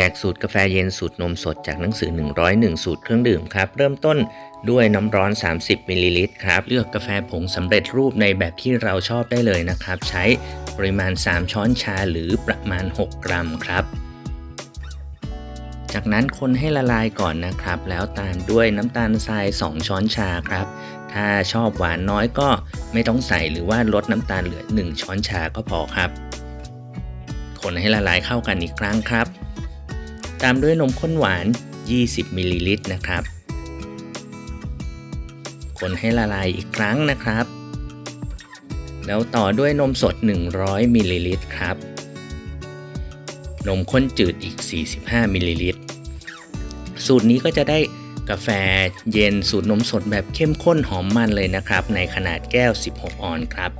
แจกสูตรกาแฟเย็นสูตรนมสดจากหนังสือ 101 สูตรเครื่องดื่มครับ เริ่มต้นด้วยน้ำร้อน 30มิลลิลิตรครับ เลือกกาแฟผงสำเร็จรูปในแบบที่เราชอบได้เลยนะครับ ใช้ปริมาณ 3 ช้อนชาหรือประมาณ 6 กรัมครับ จากนั้นคนให้ละลายก่อนนะครับ แล้วตามด้วยน้ำตาลทราย 2 ช้อนชาครับ ถ้าชอบหวานน้อยก็ไม่ต้องใส่หรือว่าลดน้ำตาลเหลือ 1 ช้อนชาก็พอครับ คนให้ละลายเข้ากันอีกครั้งครับ ตามด้วยนมข้นหวาน 20มิลลิลิตรนะครับ คนให้ละลายอีกครั้งนะครับ แล้วต่อด้วยนมสด 100มิลลิลิตรครับ นมข้นจืดอีก 45มิลลิลิตร สูตรนี้ก็จะได้กาแฟเย็นสูตรนมสดแบบเข้มข้นหอมมันเลยนะครับ ในขนาดแก้ว 16 ออนซ์ครับ